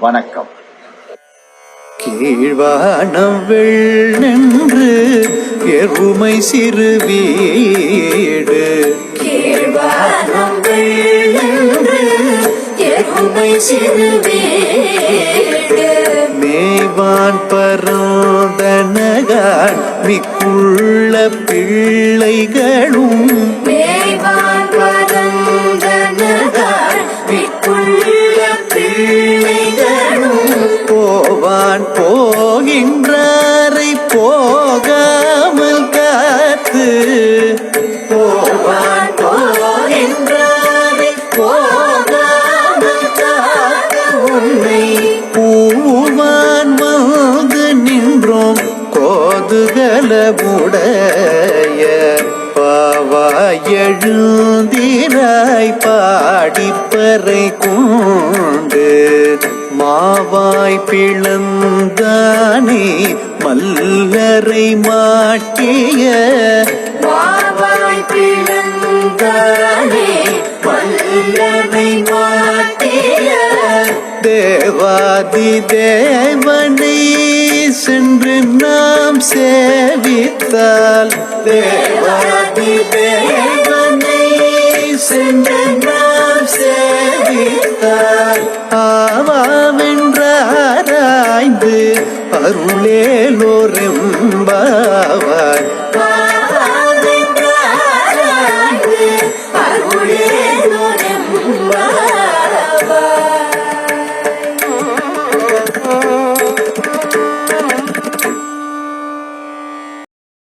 வணக்கம். கீழ்வானம் வெள்ளென்று எருமை சிறு வீடு மேவான் பரோதனகான் மிக்குள்ள பிள்ளைகளும் மேவான் போவான் போகின்றாரை போகாமல் காத்து. போவான் போகின்றாரை போகாமல் காக்க உன்னை பூவான் வந்து நின்றோம். கோதுகலமுடைய பாவாய் எழுந்திராய் பாடிப்பறை கொண்டு மாவாய் பிளந்தானே மல்லரை மாட்டிய. மாவாய் பிளந்தானே வல்லமை மாட்டிய. தேவாதி தேவனை சென்று நாம் சேவித்தால். தேவாதி தேவனை அருளேலோரெம்பாவாய்.